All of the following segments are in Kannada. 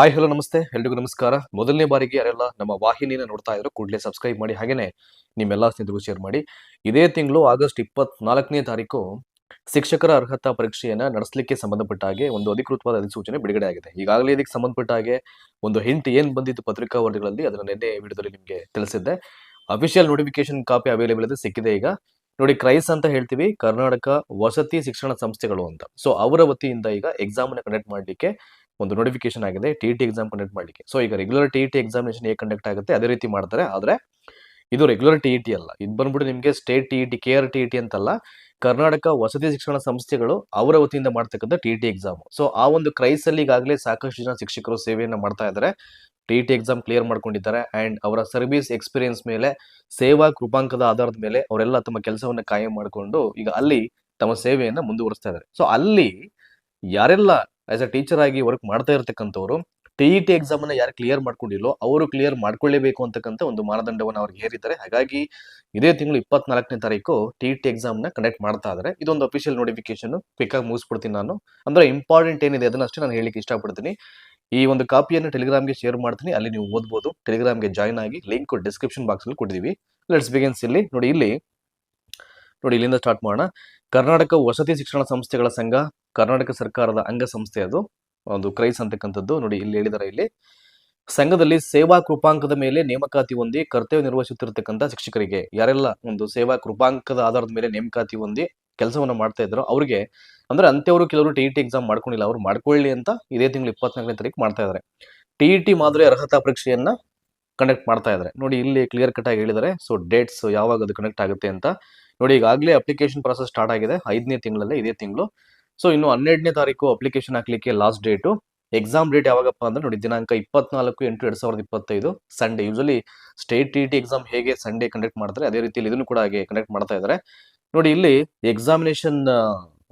ಹಾಯ್ ಹಲೋ ನಮಸ್ತೆ. ಎಲ್ರಿಗೂ ನಮಸ್ಕಾರ. ಮೊದಲನೇ ಬಾರಿಗೆ ಯಾರೆಲ್ಲ ನಮ್ಮ ವಾಹಿನಿನ ನೋಡ್ತಾ ಇದ್ರು ಕೂಡಲೇ ಸಬ್ಸ್ಕ್ರೈಬ್ ಮಾಡಿ, ಹಾಗೇನೆ ನಿಮ್ಮೆಲ್ಲ ಸ್ನೇಹಿತರಿಗೂ ಶೇರ್ ಮಾಡಿ. ಇದೇ ತಿಂಗಳು ಆಗಸ್ಟ್ ಇಪ್ಪತ್ನಾಲ್ಕನೇ ತಾರೀಕು ಶಿಕ್ಷಕರ ಅರ್ಹತಾ ಪರೀಕ್ಷೆಯನ್ನ ನಡೆಸಲಿಕ್ಕೆ ಸಂಬಂಧಪಟ್ಟ ಹಾಗೆ ಒಂದು ಅಧಿಕೃತವಾದ ಅಧಿಸೂಚನೆ ಬಿಡುಗಡೆ ಆಗಿದೆ. ಈಗಾಗಲೇ ಇದಕ್ಕೆ ಸಂಬಂಧಪಟ್ಟ ಹಾಗೆ ಒಂದು ಹಿಂಟ್ ಏನ್ ಬಂದಿತ್ತು ಪತ್ರಿಕಾ ವರದಿಗಳಲ್ಲಿ ಅದನ್ನು ನಿನ್ನೆ ವಿಡಿಯೋದಲ್ಲಿ ನಿಮಗೆ ತಿಳಿಸಿದ್ದೆ. ಅಫಿಷಿಯಲ್ ನೋಟಿಫಿಕೇಶನ್ ಕಾಪಿ ಅವೈಲೇಬಲ್ ಇದೆ, ಸಿಕ್ಕಿದೆ ಈಗ. ನೋಡಿ, ಕ್ರೈಸ್ ಅಂತ ಹೇಳ್ತೀವಿ, ಕರ್ನಾಟಕ ವಸತಿ ಶಿಕ್ಷಣ ಸಂಸ್ಥೆಗಳು ಅಂತ. ಸೊ ಅವರ ವತಿಯಿಂದ ಈಗ ಎಕ್ಸಾಮ್ ಅನ್ನ ಕಂಡಕ್ಟ್ ಮಾಡಲಿಕ್ಕೆ ಒಂದು ನೋಟಿಫಿಕೇಶನ್ ಆಗಿದೆ ಟಿ ಟಿ ಎಕ್ಸಾಮ್ ಕಂಡಕ್ಟ್ ಮಾಡಲಿಕ್ಕೆ. ಸೊ ಈಗ ರೆಗ್ಯುಲರ್ ಟಿ ಟಿ ಎಕ್ಸಾಮಿನೇಷನ್ ಹೇಗೆ ಕಂಡಕ್ಟ್ ಆಗುತ್ತೆ, ಅದೇ ರೀತಿ ಮಾಡ್ತಾರೆ. ಆದರೆ, ಇದು ರೆಗ್ಯುಲರ್ ಟಿ ಟಿ ಅಲ್ಲ. ಇದು ಬಂದ್ಬಿಟ್ಟು ನಿಮಗೆ state T T K R T T ಅಂತಲ್ಲ, ಕರ್ನಾಟಕ ವಸತಿ ಶಿಕ್ಷಣ ಸಂಸ್ಥೆಗಳು ಅವರ ವತಿಯಿಂದ ಮಾಡ್ತಕ್ಕಂಥ ಟಿ ಟಿ ಎಕ್ಸಾಮ್ ಸೊ ಆ ಒಂದು ಕ್ರೈಸ್ ಅಲ್ಲಿ ಈಗಾಗಲೇ ಸಾಕಷ್ಟು ಜನ ಶಿಕ್ಷಕರು ಸೇವೆಯನ್ನು ಮಾಡ್ತಾ ಇದ್ದಾರೆ ಟಿ ಟಿ ಎಕ್ಸಾಮ್ ಕ್ಲಿಯರ್ ಮಾಡ್ಕೊಂಡಿದ್ದಾರೆ. ಅಂಡ್ ಅವರ ಸರ್ವಿಸ್ ಎಕ್ಸ್ಪೀರಿಯನ್ಸ್ ಮೇಲೆ, ಸೇವಾ ಕೃಪಾಂಕದ ಆಧಾರದ ಮೇಲೆ ಅವರೆಲ್ಲ ತಮ್ಮ ಕೆಲಸವನ್ನು ಕಾಯಂ ಮಾಡಿಕೊಂಡು ಈಗ ಅಲ್ಲಿ ತಮ್ಮ ಸೇವೆಯನ್ನು ಮುಂದುವರಿಸ್ತಾ ಇದ್ದಾರೆ ಸೊ ಅಲ್ಲಿ ಯಾರೆಲ್ಲ ಆಸ್ ಅ ಟೀಚರ್ ಆಗಿ ವರ್ಕ್ ಮಾಡ್ತಾ ಇರತಕ್ಕಂಥವ್ರು ಟಿ ಇ ಟಿ ಎಕ್ಸಾಮ್ ಅನ್ನ ಯಾರು ಕ್ಲಿಯರ್ ಮಾಡ್ಕೊಂಡಿಲ್ಲೋ ಅವರು ಕ್ಲಿಯರ್ ಮಾಡ್ಕೊಳ್ಳೇಬೇಕು ಅಂತಕ್ಕಂಥ ಒಂದು ಮಾನದಂಡವನ್ನು ಅವ್ರಿಗೆ ಹೇರಿದ್ದಾರೆ. ಹಾಗಾಗಿ ಇದೇ ತಿಂಗಳು ಇಪ್ಪತ್ನಾಲ್ಕನೇ ತಾರೀಕು ಟಿ ಇ ಟಿ ಎಕ್ಸಾಮ್ನ ಕಂಡಕ್ಟ್ ಮಾಡ್ತಾ ಇದ್ದಾರೆ ಇದೊಂದು ಅಫಿಷಿಯಲ್ ನೋಟಿಫಿಕೇಶನ್ ಕ್ವಿಕ್ ಆಗಿ ಮುಗಿಸ್ಬಿಡ್ತೀನಿ ನಾನು. ಅಂದ್ರೆ ಇಂಪಾರ್ಟೆಂಟ್ ಏನಿದೆ ಅದನ್ನ ಅಷ್ಟೇ ನಾನು ಹೇಳಿಕ್ಕೆ ಇಷ್ಟಪಡ್ತೀನಿ. ಈ ಒಂದು ಕಾಪಿಯನ್ನು ಟೆಲಿಗ್ರಾಮ್ಗೆ ಶೇರ್ ಮಾಡ್ತೀನಿ. ಅಲ್ಲಿ ನೀವು ಓದ್ಬೋದು. ಟೆಲಿಗ್ರಾಮ್ಗೆ ಜಾಯ್ನ್ ಆಗಿ ಲಿಂಕ್ ಡಿಸ್ಕ್ರಿಪ್ಷನ್ ಬಾಕ್ಸ್ ಅಲ್ಲಿ ಕೊಟ್ಟಿದ್ದೀವಿ ಲೆಟ್ಸ್ ಬಿಗಿನ್ಸ್ ಇಲ್ಲಿ ನೋಡಿ ಇಲ್ಲಿ ನೋಡಿ ಇಲ್ಲಿಂದ ಸ್ಟಾರ್ಟ್ ಮಾಡೋಣ. ಕರ್ನಾಟಕ ವಸತಿ ಶಿಕ್ಷಣ ಸಂಸ್ಥೆಗಳ ಸಂಘ ಕರ್ನಾಟಕ ಸರ್ಕಾರದ ಅಂಗಸಂಸ್ಥೆ ಅದು. ಒಂದು ಕ್ರೈಸ್ ಅಂತಕ್ಕಂಥದ್ದು. ನೋಡಿ, ಇಲ್ಲಿ ಹೇಳಿದಾರೆ ಇಲ್ಲಿ. ಸಂಘದಲ್ಲಿ ಸೇವಾ ಕೃಪಾಂಕದ ಮೇಲೆ ನೇಮಕಾತಿ ಹೊಂದಿ ಕರ್ತವ್ಯ ನಿರ್ವಹಿಸುತ್ತಿರತಕ್ಕಂಥ ಶಿಕ್ಷಕರಿಗೆ, ಯಾರೆಲ್ಲ ಒಂದು ಸೇವಾ ಕೃಪಾಂಕದ ಆಧಾರದ ಮೇಲೆ ನೇಮಕಾತಿ ಹೊಂದಿ ಕೆಲಸವನ್ನ ಮಾಡ್ತಾ ಇದ್ರು ಅವರಿಗೆ, ಅಂದ್ರೆ ಅಂತ್ಯವರು ಕೆಲವರು ಟಿ ಟಿ ಎಕ್ಸಾಮ್ ಮಾಡ್ಕೊಂಡಿಲ್ಲ, ಅವ್ರು ಮಾಡ್ಕೊಳ್ಳಿ ಅಂತ ಇದೇ ತಿಂಗಳು ಇಪ್ಪತ್ನಾಲ್ಕನೇ ತಾರೀಕು ಮಾಡ್ತಾ ಇದ್ದಾರೆ ಟಿ ಟಿ ಮಾದರಿ ಅರ್ಹತಾ ಪರೀಕ್ಷೆಯನ್ನ ಕಂಡಕ್ಟ್ ಮಾಡ್ತಾ ಇದ್ದಾರೆ ನೋಡಿ, ಇಲ್ಲಿ ಕ್ಲಿಯರ್ ಕಟ್ ಆಗಿ ಹೇಳಿದ್ದಾರೆ ಸೊ ಡೇಟ್ಸ್ ಯಾವಾಗ ಅದು ಕನೆಕ್ಟ್ ಆಗುತ್ತೆ ಅಂತ. ನೋಡಿ, ಈಗಾಗಲೇ ಅಪ್ಲಿಕೇಶನ್ ಪ್ರಾಸೆಸ್ ಸ್ಟಾರ್ಟ್ ಆಗಿದೆ. ಐದನೇ ತಿಂಗಳಲ್ಲೇ ಇದೇ ತಿಂಗಳು. ಸೊ ಇನ್ನು ಹನ್ನೆರಡನೇ ತಾರೀಕು ಅಪ್ಲಿಕೇಶನ್ ಹಾಕ್ಲಿಕ್ಕೆ ಲಾಸ್ಟ್ ಡೇಟು ಎಕ್ಸಾಮ್ ಡೇಟ್ ಯಾವಾಗಪ್ಪ ಅಂದ್ರೆ ನೋಡಿ, ದಿನಾಂಕ ಇಪ್ಪತ್ನಾಲ್ಕು ಎಂಟು ಎರಡ್ ಸಾವಿರದ ಇಪ್ಪತ್ತೈದು Sunday usually state T T exam ಹೇಗೆ ಸಂಡೇ ಕಂಡಕ್ಟ್ ಮಾಡ್ತಾರೆ, ಅದೇ ರೀತಿಯಲ್ಲಿ ಇದನ್ನು ಕೂಡ ಹಾಗೆ ಕಂಡಕ್ಟ್ ಮಾಡ್ತಾ ಇದ್ದಾರೆ. ನೋಡಿ, ಇಲ್ಲಿ ಎಕ್ಸಾಮಿನೇಷನ್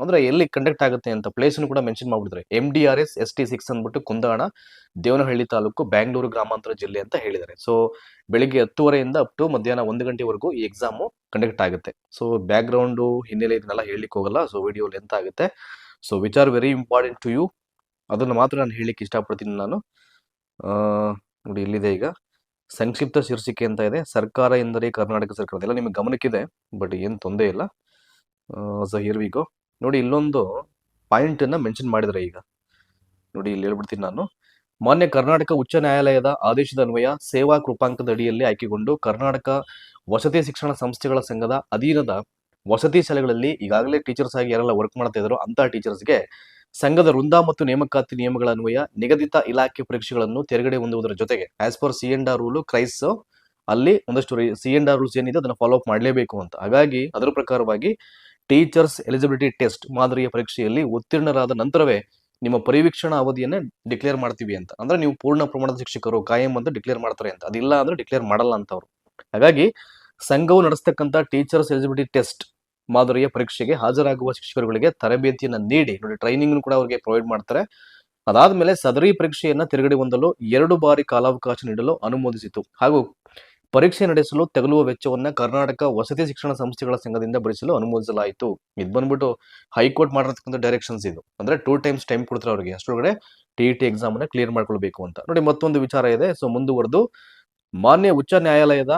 ಅಂದ್ರೆ ಎಲ್ಲಿ ಕಂಡಕ್ಟ್ ಆಗುತ್ತೆ ಅಂತ ಪ್ಲೇಸ್ ಕೂಡ ಮೆನ್ಷನ್ ಮಾಡ್ಬಿಡ್ತಾರೆ. M D R S S T six ಅಂದ್ಬಿಟ್ಟು ಕುಂದಾಣ, ದೇವನಹಳ್ಳಿ ತಾಲೂಕು ಬ್ಯಾಂಗ್ಳೂರು ಗ್ರಾಮಾಂತರ ಜಿಲ್ಲೆ ಅಂತ ಹೇಳಿದ್ದಾರೆ. ಸೊ ಬೆಳಿಗ್ಗೆ ಹತ್ತುವರೆಯಿಂದ ಅಪ್ ಟು ಮಧ್ಯಾಹ್ನ ಒಂದು ಗಂಟೆವರೆಗೂ ಈ ಎಕ್ಸಾಮು ಕಂಡಕ್ಟ್ ಆಗುತ್ತೆ. ಸೊ ಬ್ಯಾಕ್ ಗ್ರೌಂಡು ಹಿನ್ನೆಲೆ ಇದನ್ನೆಲ್ಲ ಹೇಳಲಿಕ್ಕೆ ಹೋಗಲ್ಲ. ಸೊ ವಿಡಿಯೋ ಲೆಂತ್ ಆಗುತ್ತೆ? So which are very important to you ಅದನ್ನು ಮಾತ್ರ ನಾನು ಹೇಳಲಿಕ್ಕೆ ಇಷ್ಟಪಡ್ತೀನಿ ನಾನು. ನೋಡಿ ಇಲ್ಲಿದೆ ಈಗ? ಸಂಕ್ಷಿಪ್ತ ಶೀರ್ಷಿಕೆ ಅಂತ ಇದೆ. ಸರ್ಕಾರ ಎಂದರೆ ಕರ್ನಾಟಕ ಸರ್ಕಾರ. ಎಲ್ಲ ನಿಮಗೆ ಗಮನಕ್ಕಿದೆ, ಬಟ್ ಏನು ತೊಂದರೆ ಇಲ್ಲ. ಸೊ ಹಿಯರ್ ವಿಗೋ ನೋಡಿ, ಇಲ್ಲೊಂದು ಪಾಯಿಂಟ್ ಅನ್ನ ಮೆನ್ಷನ್ ಮಾಡಿದರೆ ಈಗ. ನೋಡಿ, ಇಲ್ಲಿ ಹೇಳ್ಬಿಡ್ತೀನಿ ನಾನು. ಮಾನ್ಯ ಕರ್ನಾಟಕ ಉಚ್ಚ ನ್ಯಾಯಾಲಯದ ಆದೇಶದ ಅನ್ವಯ ಸೇವಾ ಕೃಪಾಂಕದ ಅಡಿಯಲ್ಲಿ ಆಯ್ಕೆಗೊಂಡು ಕರ್ನಾಟಕ ವಸತಿ ಶಿಕ್ಷಣ ಸಂಸ್ಥೆಗಳ ಸಂಘದ ಅಧೀನದ ವಸತಿ ಶಾಲೆಗಳಲ್ಲಿ ಈಗಾಗಲೇ ಟೀಚರ್ಸ್ ಆಗಿ ಯಾರೆಲ್ಲ ವರ್ಕ್ ಮಾಡ್ತಾ ಇದ್ರು ಅಂತಹ ಟೀಚರ್ಸ್ಗೆ ಸಂಘದ ವೃಂದ ಮತ್ತು ನೇಮಕಾತಿ ನಿಯಮಗಳ ಅನ್ವಯ, ನಿಗದಿತ ಇಲಾಖೆ ಪರೀಕ್ಷೆಗಳನ್ನು ತೆರೆಗಡೆ ಹೊಂದುವುದರ ಜೊತೆಗೆ as per C and R rule ಕ್ರೈಸ್ ಅಲ್ಲಿ ಒಂದಷ್ಟು ಸಿ ಎಂಡ್ ಆರ್ ರೂಲ್ಸ್ ಏನಿದೆ ಅದನ್ನು ಫಾಲೋ ಅಪ್ ಮಾಡಲೇಬೇಕು ಅಂತ. ಹಾಗಾಗಿ ಅದರ ಪ್ರಕಾರವಾಗಿ ಟೀಚರ್ಸ್ ಎಲಿಜಿಬಿಲಿಟಿ ಟೆಸ್ಟ್ ಮಾದರಿಯ ಪರೀಕ್ಷೆಯಲ್ಲಿ ಉತ್ತೀರ್ಣರಾದ ನಂತರವೇ ನಿಮ್ಮ ಪರಿವೀಕ್ಷಣಾ ಅವಧಿಯನ್ನೇ ಡಿಕ್ಲೇರ್ ಮಾಡ್ತೀವಿ ಅಂತ. ಅಂದ್ರೆ ನೀವು ಪೂರ್ಣ ಪ್ರಮಾಣದ ಶಿಕ್ಷಕರು, ಕಾಯಂ ಅಂತ ಡಿಕ್ಲೇರ್ ಮಾಡ್ತಾರೆ ಅಂತ. ಅದಿಲ್ಲ ಅಂದ್ರೆ ಡಿಕ್ಲೇರ್ ಮಾಡಲ್ಲ ಅಂತ ಅವರು ಹಾಗಾಗಿ ಸಂಘವು ನಡೆಸ್ತಕ್ಕಂಥ ಟೀಚರ್ಸ್ ಎಲಿಜಿಬಿಲಿಟಿ ಟೆಸ್ಟ್ ಮಾದರಿಯ ಪರೀಕ್ಷೆಗೆ ಹಾಜರಾಗುವ ಶಿಕ್ಷಕರುಗಳಿಗೆ ತರಬೇತಿಯನ್ನ ನೀಡಿ. ನೋಡಿ ಟ್ರೈನಿಂಗ್ ಕೂಡ ಅವರಿಗೆ ಪ್ರೊವೈಡ್ ಮಾಡ್ತಾರೆ. ಅದಾದ್ಮೇಲೆ ಸದರಿ ಪರೀಕ್ಷೆಯನ್ನ ತಿರುಗಡೆ ಹೊಂದಲು ಎರಡು ಬಾರಿ ಕಾಲಾವಕಾಶ ನೀಡಲು ಅನುಮೋದಿಸಿತು. ಹಾಗೂ ಪರೀಕ್ಷೆ ನಡೆಸಲು ತಗಲುವ ವೆಚ್ಚವನ್ನ ಕರ್ನಾಟಕ ವಸತಿ ಶಿಕ್ಷಣ ಸಂಸ್ಥೆಗಳ ಸಂಘದಿಂದ ಭರಿಸಲು ಅನುಮೋದಿಸಲಾಯಿತು. ಇದು ಬಂದ್ಬಿಟ್ಟು ಹೈಕೋರ್ಟ್ ಮಾಡಿರ್ತಕ್ಕಂಥ ಡೈರೆಕ್ಷನ್ಸ್ ಇದು. ಅಂದ್ರೆ ಟೂ ಟೈಮ್ಸ್ ಟೈಮ್ ಕೊಡ್ತಾರೆ ಅವರಿಗೆ. ಅಷ್ಟೊಳಗಡೆ ಟಿ ಟಿ ಎಕ್ಸಾಮ್ ಅನ್ನ ಕ್ಲಿಯರ್ ಮಾಡ್ಕೊಳ್ಬೇಕು ಅಂತ. ನೋಡಿ, ಮತ್ತೊಂದು ವಿಚಾರ ಇದೆ. ಸೊ ಮುಂದುವರೆದು ಮಾನ್ಯ ಉಚ್ಚ ನ್ಯಾಯಾಲಯದ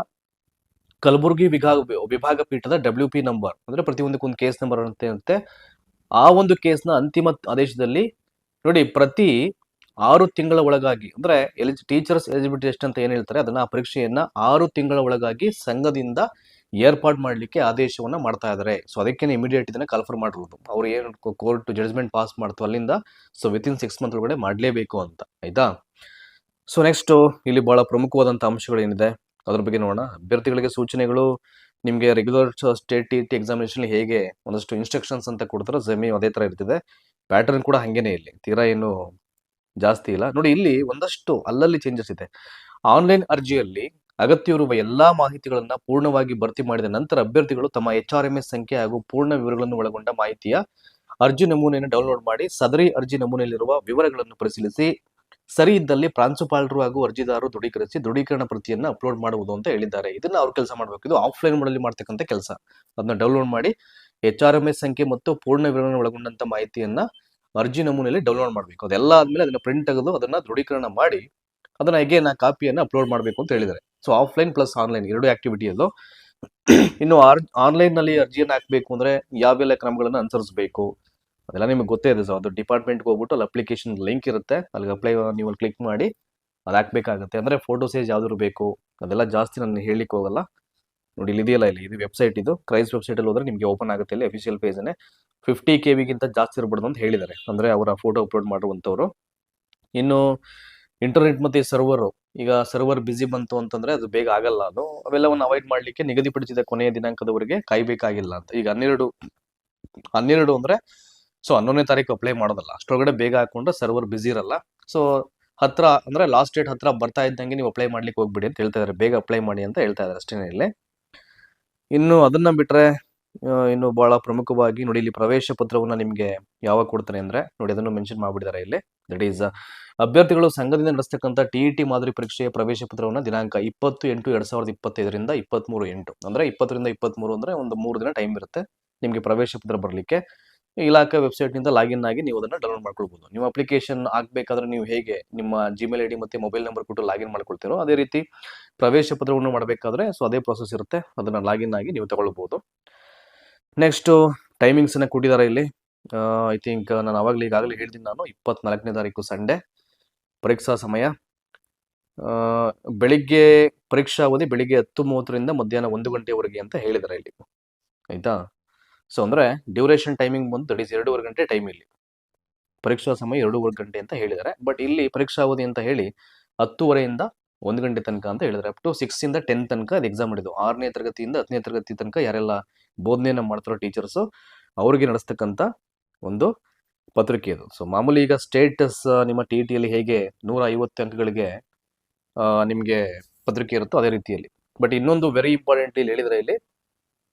ಕಲಬುರಗಿ ವಿಭಾಗ ವಿಭಾಗ ಪೀಠದ ಡಬ್ಲ್ಯೂ ಪಿ ನಂಬರ್ ಅಂದ್ರೆ ಪ್ರತಿಯೊಂದಕ್ಕೊಂದು ಕೇಸ್ ನಂಬರ್ ಅಂತ ಅಂತೆ, ಆ ಒಂದು ಕೇಸ್ನ ಅಂತಿಮ ಆದೇಶದಲ್ಲಿ ನೋಡಿ ಪ್ರತಿ ಆರು ತಿಂಗಳ ಒಳಗಾಗಿ ಅಂದ್ರೆ ಎಲಿಜಿ ಟೀಚರ್ಸ್ ಎಲಿಜಿಬಿಲಿಟಿ ಟೆಸ್ಟ್ ಅಂತ ಏನ್ ಹೇಳ್ತಾರೆ, ಅದನ್ನ ಆ ಪರೀಕ್ಷೆಯನ್ನ ಆರು ತಿಂಗಳ ಒಳಗಾಗಿ ಸಂಘದಿಂದ ಏರ್ಪಾಡು ಮಾಡಲಿಕ್ಕೆ ಆದೇಶವನ್ನ ಮಾಡ್ತಾ ಇದ್ದಾರೆ ಸೊ ಅದಕ್ಕೆ ಇಮಿಡಿಯೇಟ್ ಇದನ್ನ ಕನ್ಫರ್ಮ್ ಮಾಡಿರೋದು. ಅವ್ರು ಏನು ಕೋರ್ಟ್ ಜಡ್ಜ್ಮೆಂಟ್ ಪಾಸ್ ಮಾಡ್ತು ಅಲ್ಲಿಂದ ಸೊ ವಿತಿನ್ ಸಿಕ್ಸ್ ಮಂತ್ ಒಳಗಡೆ ಮಾಡಲೇಬೇಕು ಅಂತ, ಆಯ್ತಾ? ಸೊ ನೆಕ್ಸ್ಟ್ ಇಲ್ಲಿ ಬಹಳ ಪ್ರಮುಖವಾದಂಥ ಅಂಶಗಳು ಏನಿದೆ ಅದ್ರ ಬಗ್ಗೆ ನೋಡೋಣ. ಅಭ್ಯರ್ಥಿಗಳಿಗೆ ಸೂಚನೆಗಳು, ನಿಮಗೆ regular state T T examination ಹೇಗೆ ಒಂದಷ್ಟು ಇನ್ಸ್ಟ್ರಕ್ಷನ್ಸ್ ಅಂತ ಕೊಡ್ತಾರೋ ಜಮೀನು ಅದೇ ತರ ಇರ್ತಿದೆ. ಪ್ಯಾಟರ್ನ್ ಕೂಡ ಹಂಗೇನೆ ಇಲ್ಲಿ. ತೀರಾ ಏನು ಜಾಸ್ತಿ ಇಲ್ಲ. ನೋಡಿ, ಇಲ್ಲಿ ಒಂದಷ್ಟು ಅಲ್ಲಲ್ಲಿ ಚೇಂಜಸ್ ಇದೆ. ಆನ್ಲೈನ್ ಅರ್ಜಿಯಲ್ಲಿ ಅಗತ್ಯವಿರುವ ಎಲ್ಲಾ ಮಾಹಿತಿಗಳನ್ನ ಪೂರ್ಣವಾಗಿ ಭರ್ತಿ ಮಾಡಿದ ನಂತರ ಅಭ್ಯರ್ಥಿಗಳು ತಮ್ಮ ಎಚ್ ಆರ್ ಎಂ ಎಸ್ ಸಂಖ್ಯೆ ಹಾಗೂ ಪೂರ್ಣ ವಿವರಗಳನ್ನು ಒಳಗೊಂಡ ಮಾಹಿತಿಯ ಅರ್ಜಿ ನಮೂನೆಯನ್ನು ಡೌನ್ಲೋಡ್ ಮಾಡಿ, ಸದರಿ ಅರ್ಜಿ ನಮೂನೆಯಲ್ಲಿರುವ ವಿವರಗಳನ್ನು ಪರಿಶೀಲಿಸಿ ಸರಿ ಇದ್ದಲ್ಲಿ ಪ್ರಾಂಶುಪಾಲರು ಹಾಗೂ ಅರ್ಜಿದಾರರು ದೃಢೀಕರಿಸಿ ದೃಢೀಕರಣ ಪ್ರತಿಯನ್ನು ಅಪ್ಲೋಡ್ ಮಾಡುವುದು ಅಂತ ಹೇಳಿದ್ದಾರೆ. ಇದನ್ನ ಅವ್ರು ಕೆಲಸ ಮಾಡಬೇಕು. ಇದು ಆಫ್ಲೈನ್ ಮೋಡಲ್ಲಿ ಮಾಡ್ತಕ್ಕಂಥ ಕೆಲಸ. ಅದನ್ನ ಡೌನ್ಲೋಡ್ ಮಾಡಿ ಎಚ್ ಆರ್ ಎಂ ಎಸ್ ಸಂಖ್ಯೆ ಮತ್ತು ಪೂರ್ಣ ವಿವರಣೆ ಒಳಗೊಂಡಂತ ಮಾಹಿತಿಯನ್ನ ಅರ್ಜಿ ನಮೂನೆಯಲ್ಲಿ ಡೌನ್ಲೋಡ್ ಮಾಡಬೇಕು. ಅದೆಲ್ಲ ಆದ್ಮೇಲೆ ಅದನ್ನ ಪ್ರಿಂಟ್ ತೆಗೆದು ಅದನ್ನ ದೃಢೀಕರಣ ಮಾಡಿ ಅದನ್ನ ಅಗೇನ್ ಆ ಕಾಪಿಯನ್ನು ಅಪ್ಲೋಡ್ ಮಾಡಬೇಕು ಅಂತ ಹೇಳಿದ್ದಾರೆ. ಸೊ ಆಫ್ಲೈನ್ ಪ್ಲಸ್ ಆನ್ಲೈನ್ ಎರಡು ಆಕ್ಟಿವಿಟಿಯಲ್ಲೂ ಇನ್ನು ಆನ್ಲೈನ್ನಲ್ಲಿ ಅರ್ಜಿಯನ್ನು ಹಾಕಬೇಕು ಅಂದ್ರೆ ಯಾವೆಲ್ಲ ಕ್ರಮಗಳನ್ನು ಅನುಸರಿಸಬೇಕು? ಅದೆಲ್ಲ ನಿಮಗೆ ಗೊತ್ತೇ ಇದೆ. ಸೊ ಅದು ಡಿಪಾರ್ಟ್ಮೆಂಟ್ಗೆ ಹೋಗ್ಬಿಟ್ಟು ಅಲ್ಲಿ ಅಪ್ಲಿಕೇಶನ್ ಲಿಂಕ್ ಇರುತ್ತೆ. ಅಲ್ಲಿಗೆ ಅಪ್ಲೈ ನೀವು ಕ್ಲಿಕ್ ಮಾಡಿ ಅದು ಹಾಕ್ಬೇಕಾಗುತ್ತೆ. ಅಂದರೆ ಫೋಟೋ ಸೈಜ್ ಯಾವ್ದು ಬೇಕು. ಅದೆಲ್ಲ ಜಾಸ್ತಿ ನಾನು ಹೇಳಲಿಕ್ಕೆ ಹೋಗಲ್ಲ. ನೋಡಿ, ಇಲ್ಲಿ ಇದೆಯಲ್ಲ ಇಲ್ಲಿ, ಇದು ವೆಬ್ಸೈಟ್ ಇದು. ಕ್ರೈಸ್ ವೆಬ್ಸೈಟಲ್ಲಿ ಹೋದ್ರೆ ನಿಮಗೆ ಓಪನ್ ಆಗುತ್ತೆ ಇಲ್ಲಿ ಅಫಿಷಿಯಲ್ ಪೇಜನ್ನೇ ಫಿಫ್ಟಿ ಕೆ ವಿಗಿಂತ ಜಾಸ್ತಿ ಇರಬಾರ್ದು ಅಂತ ಹೇಳಿದ್ದಾರೆ. ಅಂದರೆ ಅವರ ಫೋಟೋ ಅಪ್ಲೋಡ್ ಮಾಡುವಂಥವ್ರು. ಇನ್ನು ಇಂಟರ್ನೆಟ್ ಮತ್ತು ಸರ್ವರು ಈಗ ಸರ್ವರ್ ಬಿಸಿ ಬಂತು ಅಂತಂದರೆ ಅದು ಬೇಗ ಆಗಲ್ಲ ಅದು. ಅವೆಲ್ಲವನ್ನು ಅವಾಯ್ಡ್ ಮಾಡಲಿಕ್ಕೆ ನಿಗದಿಪಡಿಸಿದ ಕೊನೆಯ ದಿನಾಂಕದವರೆಗೆ ಕಾಯಬೇಕಾಗಿಲ್ಲ ಅಂತ. ಈಗ ಹನ್ನೆರಡು ಹನ್ನೆರಡು ಅಂದ್ರೆ ಸೊ ಹನ್ನೊಂದನೇ ತಾರೀಕು ಅಪ್ಲೈ ಮಾಡೋದಲ್ಲ. ಅಷ್ಟೊಳಗಡೆ ಬೇಗ ಹಾಕೊಂಡ್ರೆ ಸರ್ವರ್ ಬಿಸಿ ಇರಲ್ಲ. ಸೊ ಹತ್ರ ಅಂದ್ರೆ ಲಾಸ್ಟ್ ಡೇಟ್ ಹತ್ರ ಬರ್ತಾ ಇದ್ದಂಗೆ ನೀವು ಅಪ್ಲೈ ಮಾಡ್ಲಿಕ್ಕೆ ಹೋಗ್ಬಿಡಿ ಅಂತ ಹೇಳ್ತಾ ಇದ್ದಾರೆ ಬೇಗ ಅಪ್ಲೈ ಮಾಡಿ ಅಂತ ಹೇಳ್ತಾ ಇದ್ದಾರೆ ಅಷ್ಟೇ ಇಲ್ಲಿ. ಇನ್ನು ಅದನ್ನ ಬಿಟ್ರೆ ಇನ್ನು ಬಹಳ ಪ್ರಮುಖವಾಗಿ ನೋಡಿ ಇಲ್ಲಿ ಪ್ರವೇಶ ಪತ್ರವನ್ನು ನಿಮಗೆ ಯಾವಾಗ ಕೊಡ್ತಾರೆ ಅಂದ್ರೆ, ನೋಡಿ ಅದನ್ನು ಮೆನ್ಷನ್ ಮಾಡಿಬಿಟ್ಟಿದ್ದಾರೆ ಇಲ್ಲಿ. ದಟ್ ಈಸ್ ಅಭ್ಯರ್ಥಿಗಳು ಸಂಘದಿಂದ ನಡೆಸ್ತಕ್ಕಂಥ ಟಿ ಟಿ ಮಾದರಿ ಪರೀಕ್ಷೆಯ ಪ್ರವೇಶ ಪತ್ರವನ್ನು ದಿನಾಂಕ ಇಪ್ಪತ್ತು ಎಂಟು ಎರಡು ಸಾವಿರದ ಇಪ್ಪತ್ತೈದರಿಂದ ಇಪ್ಪತ್ಮೂರು ಎಂಟು. ಅಂದರೆ ಇಪ್ಪತ್ತರಿಂದ ಇಪ್ಪತ್ತ್ಮೂರು ಅಂದ್ರೆ ಒಂದು ಮೂರು ದಿನ ಟೈಮ್ ಇರುತ್ತೆ ನಿಮಗೆ ಪ್ರವೇಶ ಪತ್ರ ಬರಲಿಕ್ಕೆ. ಇಲಾಖೆ ವೆಬ್ಸೈಟ್ನಿಂದ ಲಾಗಿನ್ ಆಗಿ ನೀವು ಅದನ್ನ ಡೌನ್ಲೋಡ್ ಮಾಡ್ಕೊಳ್ಬೋದು. ನಿಮ್ಮ ಅಪ್ಲಿಕೇಶನ್ ಆಗಬೇಕಾದ್ರೆ ನೀವು ಹೇಗೆ ನಿಮ್ಮ ಜಿಮೇಲ್ ಐ ಡಿ ಮತ್ತೆ ಮೊಬೈಲ್ ನಂಬರ್ ಕೊಟ್ಟು ಲಾಗಿನ್ ಮಾಡ್ಕೊಳ್ತೀರೋ ಅದೇ ರೀತಿ ಪ್ರವೇಶ ಪತ್ರವನ್ನು ಮಾಡಬೇಕಾದ್ರೆ ಸೊ ಅದೇ ಪ್ರೊಸೆಸ್ ಇರುತ್ತೆ. ಅದನ್ನ ಲಾಗಿನ್ ಆಗಿ ನೀವು ತಗೊಳ್ಬಹುದು ನೆಕ್ಸ್ಟ್ ಟೈಮಿಂಗ್ಸ್ ಅನ್ನ ಕೊಟ್ಟಿದ್ದಾರೆ ಇಲ್ಲಿ. ಐ ಥಿಂಕ್ ನಾನು ಅವಾಗಲೇ ಈಗಾಗಲೇ ಹೇಳ್ತೀನಿ ನಾನು, ಇಪ್ಪತ್ನಾಲ್ಕನೇ ತಾರೀಕು ಸಂಡೇ, ಪರೀಕ್ಷಾ ಸಮಯ. ಬೆಳಿಗ್ಗೆ ಪರೀಕ್ಷಾ ಅವಧಿ ಬೆಳಿಗ್ಗೆ ಹತ್ತು ಮೂವತ್ತರಿಂದ ಮಧ್ಯಾಹ್ನ ಒಂದು ಗಂಟೆವರೆಗೆ ಅಂತ ಹೇಳಿದ್ದಾರೆ ಇಲ್ಲಿ. ಆಯ್ತಾ? ಸೊ ಅಂದ್ರೆ ಡ್ಯೂರೇಷನ್ ಟೈಮಿಂಗ್ ಬಂದು ದಟ್ ಈಸ್ ಎರಡೂವರೆ ಗಂಟೆ ಟೈಮ್ ಇಲ್ಲಿ. ಪರೀಕ್ಷಾ ಸಮಯ ಎರಡೂವರೆ ಗಂಟೆ ಅಂತ ಹೇಳಿದ್ದಾರೆ. ಬಟ್ ಇಲ್ಲಿ ಪರೀಕ್ಷಾ ಅವಧಿ ಅಂತ ಹೇಳಿ ಹತ್ತುವರೆಯಿಂದ ಒಂದು ಗಂಟೆ ತನಕ ಅಂತ ಹೇಳಿದ್ದಾರೆ. ಅಪ್ ಟು ಸಿಕ್ಸ್ ಇಂದ ಟೆನ್ ತನಕ ಅದು ಎಕ್ಸಾಮ್ ಹಿಡಿದು ಆರನೇ ತರಗತಿಯಿಂದ ಹತ್ತನೇ ತರಗತಿ ತನಕ ಯಾರೆಲ್ಲ ಬೋಧನೆಯನ್ನು ಮಾಡ್ತಾರೋ ಟೀಚರ್ಸು ಅವ್ರಿಗೆ ನಡೆಸ್ತಕ್ಕಂಥ ಒಂದು ಪತ್ರಿಕೆ ಅದು ಸೊ ಮಾಮೂಲಿ ಈಗ ಸ್ಟೇಟಸ್ ನಿಮ್ಮ ಟಿ ಟಿಯಲ್ಲಿ ಹೇಗೆ ನೂರ ಐವತ್ತು ಅಂಕಗಳಿಗೆ ನಿಮ್ಗೆ ಪತ್ರಿಕೆ ಇರುತ್ತೋ ಅದೇ ರೀತಿಯಲ್ಲಿ. ಬಟ್ ಇನ್ನೊಂದು ವೆರಿ ಇಂಪಾರ್ಟೆಂಟ್ ಇಲ್ಲಿ ಹೇಳಿದರೆ ಇಲ್ಲಿ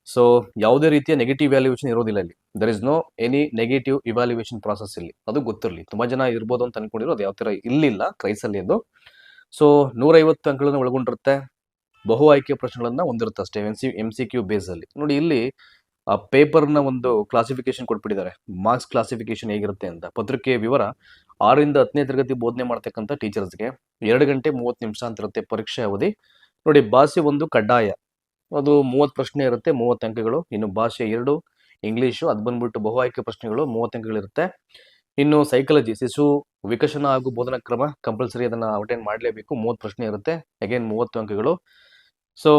ಸೊ ಯಾವುದೇ ರೀತಿಯ ನೆಗೆಟಿವ್ ವ್ಯಾಲ್ಯೂಯೇಷನ್ ಇರೋದಿಲ್ಲ ಇಲ್ಲಿ. There is no any negative evaluation process ಇಲ್ಲಿ. ಅದು ಗೊತ್ತಿರಲಿ. ತುಂಬಾ ಜನ ಇರ್ಬೋದು ಅಂತ ಅನ್ಕೊಂಡಿರೋ ಅದು ಯಾವ ತರ ಇಲ್ಲಿಲ್ಲ. ಕ್ರೈಸಲ್ಲಿ ಅದು. ಸೊ ನೂರೈವತ್ತು ಅಂಕಗಳನ್ನು ಒಳಗೊಂಡಿರುತ್ತೆ. ಬಹು ಆಯ್ಕೆ ಪ್ರಶ್ನೆಗಳನ್ನು ಹೊಂದಿರುತ್ತೆ ಅಷ್ಟೇ. N C M C Q base ಅಲ್ಲಿ. ನೋಡಿ, ಇಲ್ಲಿ, ಆ ಪೇಪರ್ನ ಒಂದು ಕ್ಲಾಸಿಫಿಕೇಶನ್ ಕೊಟ್ಬಿಟ್ಟಿದ್ದಾರೆ. ಮಾರ್ಕ್ಸ್ ಕ್ಲಾಸಿಫಿಕೇಶನ್ ಹೇಗಿರುತ್ತೆ ಅಂತ. ಪತ್ರಿಕೆಯ ವಿವರ ಆರರಿಂದ ಹತ್ತನೇ ತರಗತಿ ಬೋಧನೆ ಮಾಡ್ತಕ್ಕಂಥ ಟೀಚರ್ಸ್ಗೆ ಎರಡು ಗಂಟೆ ಮೂವತ್ತು ನಿಮಿಷ ಅಂತ ಇರುತ್ತೆ ಪರೀಕ್ಷೆ ಅವಧಿ. ನೋಡಿ ಭಾಷೆ ಒಂದು ಕಡ್ಡಾಯ. ಅದು ಮೂವತ್ತು ಪ್ರಶ್ನೆ ಇರುತ್ತೆ, ಮೂವತ್ತು ಅಂಕಗಳು. ಇನ್ನು ಭಾಷೆ ಎರಡು, ಇಂಗ್ಲೀಷು, ಅದು ಬಂದ್ಬಿಟ್ಟು ಬಹು ಆಯ್ಕೆ ಪ್ರಶ್ನೆಗಳು ಮೂವತ್ತು ಅಂಕಗಳಿರುತ್ತೆ ಇನ್ನು ಸೈಕಾಲಜಿ ಶಿಶು ವಿಕಸನ ಹಾಗೂ ಬೋಧನಾ ಕ್ರಮ ಕಂಪಲ್ಸರಿ ಅದನ್ನ ಅಟೆಂಡ್ ಮಾಡಲೇಬೇಕು. ಮೂವತ್ತು ಪ್ರಶ್ನೆ ಇರುತ್ತೆ. ಅಗೇನ್ ಮೂವತ್ತು ಅಂಕಗಳು. ಸೊ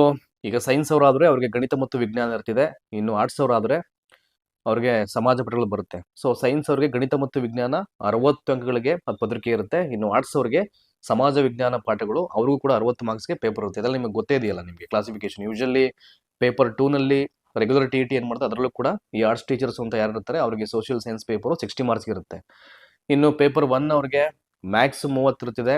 ಈಗ ಸೈನ್ಸ್ ಅವರಾದ್ರೆ ಅವ್ರಿಗೆ ಗಣಿತ ಮತ್ತು ವಿಜ್ಞಾನ ಇರ್ತಿದೆ. ಇನ್ನು ಆರ್ಟ್ಸ್ ಅವರಾದ್ರೆ ಅವ್ರಿಗೆ ಸಮಾಜ ಪಠಗಳು ಬರುತ್ತೆ. ಸೊ ಸೈನ್ಸ್ ಅವ್ರಿಗೆ ಗಣಿತ ಮತ್ತು ವಿಜ್ಞಾನ ಅರವತ್ತು ಅಂಕಗಳಿಗೆ ಅದು ಪತ್ರಿಕೆ ಇರುತ್ತೆ. ಇನ್ನು ಆರ್ಟ್ಸ್ ಅವ್ರಿಗೆ ಸಮಾಜ ವಿಜ್ಞಾನ ಪಾಠಗಳು, ಅವ್ರಿಗೂ ಕೂಡ ಅರವತ್ತು ಮಾರ್ಕ್ಸ್ಗೆ ಪೇಪರ್ ಇರುತ್ತೆ. ಅದ್ರಲ್ಲಿ ನಿಮಗೆ ಗೊತ್ತೇ ಇದೆಯಲ್ಲ ನಿಮಗೆ ಕ್ಲಾಸಿಫಿಕೇಶನ್ ಯೂಶಲಿ ಪೇಪರ್ ಟೂನಲ್ಲಿ ರೆಗ್ಯುಲರ್ ಟಿ ಟಿ ಏನು ಮಾಡ್ತಾರೆ ಅದರಲ್ಲೂ ಕೂಡ ಈ ಆರ್ಟ್ಸ್ ಟೀಚರ್ಸ್ ಅಂತ ಯಾರು ಇರ್ತಾರೆ, ಅವರಿಗೆ social science paper sixty marks ಇರುತ್ತೆ. ಇನ್ನು ಪೇಪರ್ ಒನ್ ಅವ್ರಿಗೆ ಮ್ಯಾಥ್ಸ್ ಮೂವತ್ತು ಇರ್ತಿದೆ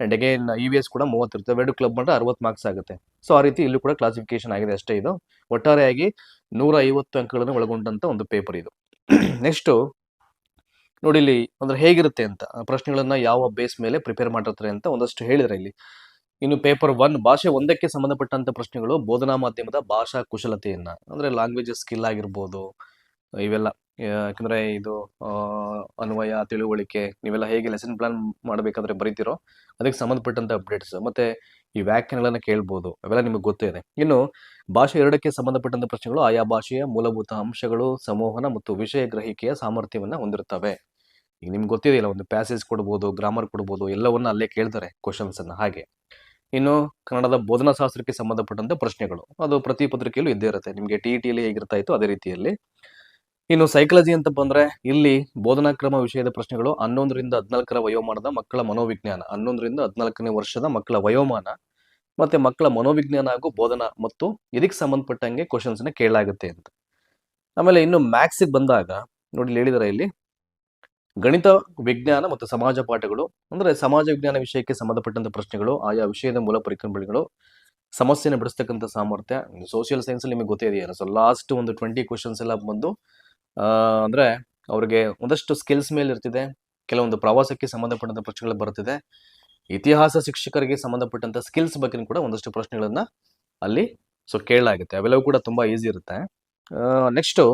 and again E V S ಕೂಡ ಮೂವತ್ತು ಇರುತ್ತೆ ಎರಡು ಕ್ಲಬ್ ಮಾಡಿದ್ರೆ ಅರವತ್ತು ಮಾರ್ಕ್ಸ್ ಆಗುತ್ತೆ. ಸೊ ಆ ರೀತಿ ಇಲ್ಲೂ ಕೂಡ ಕ್ಲಾಸಿಫಿಕೇಶನ್ ಆಗಿದೆ ಅಷ್ಟೇ ಇದು. ಒಟ್ಟಾರೆಯಾಗಿ ನೂರ ಐವತ್ತು ಅಂಕಗಳನ್ನು ಒಳಗೊಂಡಂತ ಒಂದು ಪೇಪರ್ ಇದು. ನೆಕ್ಸ್ಟು ನೋಡಿ ಇಲ್ಲಿ ಅಂದ್ರೆ ಹೇಗಿರುತ್ತೆ ಅಂತ ಪ್ರಶ್ನೆಗಳನ್ನ ಯಾವ ಬೇಸ್ ಮೇಲೆ ಪ್ರಿಪೇರ್ ಮಾಡಿರ್ತಾರೆ ಅಂತ ಒಂದಷ್ಟು ಹೇಳಿದ್ರೆ ಇಲ್ಲಿ. ಇನ್ನು ಪೇಪರ್ ಒನ್ ಭಾಷೆ ಒಂದಕ್ಕೆ ಸಂಬಂಧಪಟ್ಟಂತ ಪ್ರಶ್ನೆಗಳು ಬೋಧನಾ ಮಾಧ್ಯಮದ ಭಾಷಾ ಕುಶಲತೆಯನ್ನ, ಅಂದ್ರೆ ಲ್ಯಾಂಗ್ವೇಜ್ ಸ್ಕಿಲ್ ಆಗಿರ್ಬೋದು, ಇವೆಲ್ಲ ಯಾಕಂದ್ರೆ ಇದು ಅನ್ವಯ, ತಿಳುವಳಿಕೆ, ನೀವೆಲ್ಲ ಹೇಗೆ ಲೆಸನ್ ಪ್ಲಾನ್ ಮಾಡಬೇಕಾದ್ರೆ ಬರೀತಿರೋ ಅದಕ್ಕೆ ಸಂಬಂಧಪಟ್ಟಂತ ಅಪ್ಡೇಟ್ಸ್ ಮತ್ತೆ ಈ ವ್ಯಾಖ್ಯಾನಗಳನ್ನ ಕೇಳ್ಬೋದು, ಅವೆಲ್ಲ ನಿಮಗೆ ಗೊತ್ತೇ ಇದೆ. ಇನ್ನು ಭಾಷೆ ಎರಡಕ್ಕೆ ಸಂಬಂಧಪಟ್ಟಂತ ಪ್ರಶ್ನೆಗಳು ಆಯಾ ಭಾಷೆಯ ಮೂಲಭೂತ ಅಂಶಗಳು, ಸಂವಹನ ಮತ್ತು ವಿಷಯ ಗ್ರಹಿಕೆಯ ಸಾಮರ್ಥ್ಯವನ್ನ ಹೊಂದಿರುತ್ತವೆ. ಈಗ ನಿಮ್ಗೆ ಗೊತ್ತಿದೆಯಲ್ಲ ಒಂದು ಪ್ಯಾಸೇಜ್ ಕೊಡ್ಬೋದು ಗ್ರಾಮರ್ ಕೊಡ್ಬೋದು, ಎಲ್ಲವನ್ನ ಅಲ್ಲೇ ಕೇಳ್ತಾರೆ ಕ್ವಶನ್ಸ್ ಅನ್ನ. ಹಾಗೆ. ಇನ್ನು ಕನ್ನಡದ ಬೋಧನಾ ಶಾಸ್ತ್ರಕ್ಕೆ ಸಂಬಂಧಪಟ್ಟಂತ ಪ್ರಶ್ನೆಗಳು. ಅದು ಪ್ರತಿ ಪತ್ರಿಕೆಯಲ್ಲೂ ಇದ್ದೇ ಇರುತ್ತೆ. ನಿಮಗೆ ಟಿ ಟಿಯಲ್ಲಿ ಹೇಗಿರ್ತಾ ಇತ್ತು ಅದೇ ರೀತಿಯಲ್ಲಿ. ಇನ್ನು ಸೈಕಾಲಜಿ ಅಂತ ಬಂದ್ರೆ ಇಲ್ಲಿ ಬೋಧನಾ ಕ್ರಮ ವಿಷಯದ ಪ್ರಶ್ನೆಗಳು ಹನ್ನೊಂದರಿಂದ ಹದಿನಾಲ್ಕರ ವಯೋಮಾನದ ಮಕ್ಕಳ ಮನೋವಿಜ್ಞಾನ. ಹನ್ನೊಂದರಿಂದ ಹದಿನಾಲ್ಕನೇ ವರ್ಷದ ಮಕ್ಕಳ ವಯೋಮಾನ ಮತ್ತೆ ಮಕ್ಕಳ ಮನೋವಿಜ್ಞಾನ ಹಾಗೂ ಬೋಧನಾ ಮತ್ತು ಇದಕ್ಕೆ ಸಂಬಂಧಪಟ್ಟಂಗೆ ಕ್ವಶನ್ಸ್ನ ಕೇಳಲಾಗುತ್ತೆ ಅಂತ. ಆಮೇಲೆ ಇನ್ನು ಮ್ಯಾಥ್ಸಿಗೆ ಬಂದಾಗ, ನೋಡಿ ಹೇಳಿದಾರೆ ಇಲ್ಲಿ. ಗಣಿತ, ವಿಜ್ಞಾನ ಮತ್ತು ಸಮಾಜ ಪಾಠಗಳು, ಅಂದ್ರೆ ಸಮಾಜ ವಿಜ್ಞಾನ ವಿಷಯಕ್ಕೆ ಸಂಬಂಧಪಟ್ಟಂತ ಪ್ರಶ್ನೆಗಳು, ಆಯಾ ವಿಷಯದ ಮೂಲ ಪರಿಕಲ್ಪನೆಗಳು, ಸಮಸ್ಯೆನ ಬಿಡಿಸ್ತಕ್ಕಂಥ ಸಾಮರ್ಥ್ಯ ಸೋಷಿಯಲ್ ಸೈನ್ಸ್ ನಿಮಗೆ ಗೊತ್ತೇ ಇದೆಯಲ್ಲ. ಸೊ ಲಾಸ್ಟ್ ಒಂದು ಟ್ವೆಂಟಿ ಕ್ವಶನ್ಸ್ ಎಲ್ಲ ಬಂದು ಅಂದ್ರೆ ಅವ್ರಿಗೆ ಒಂದಷ್ಟು ಸ್ಕಿಲ್ಸ್ ಮೇಲೆ ಇರ್ತಿದೆ, ಕೆಲವೊಂದು ಪ್ರವಾಸಕ್ಕೆ ಸಂಬಂಧಪಟ್ಟಂತ ಪ್ರಶ್ನೆಗಳು ಬರ್ತಿದೆ ಇತಿಹಾಸ ಶಿಕ್ಷಕರಿಗೆ ಸಂಬಂಧಪಟ್ಟಂತ ಸ್ಕಿಲ್ಸ್ ಬಗ್ಗೆ ಕೂಡ ಒಂದಷ್ಟು ಪ್ರಶ್ನೆಗಳನ್ನ ಅಲ್ಲಿ ಸೊ ಕೇಳಲಾಗುತ್ತೆ. ಅವೆಲ್ಲವೂ ಕೂಡ ತುಂಬಾ ಈಸಿ ಇರುತ್ತೆ. ನೆಕ್ಸ್ಟು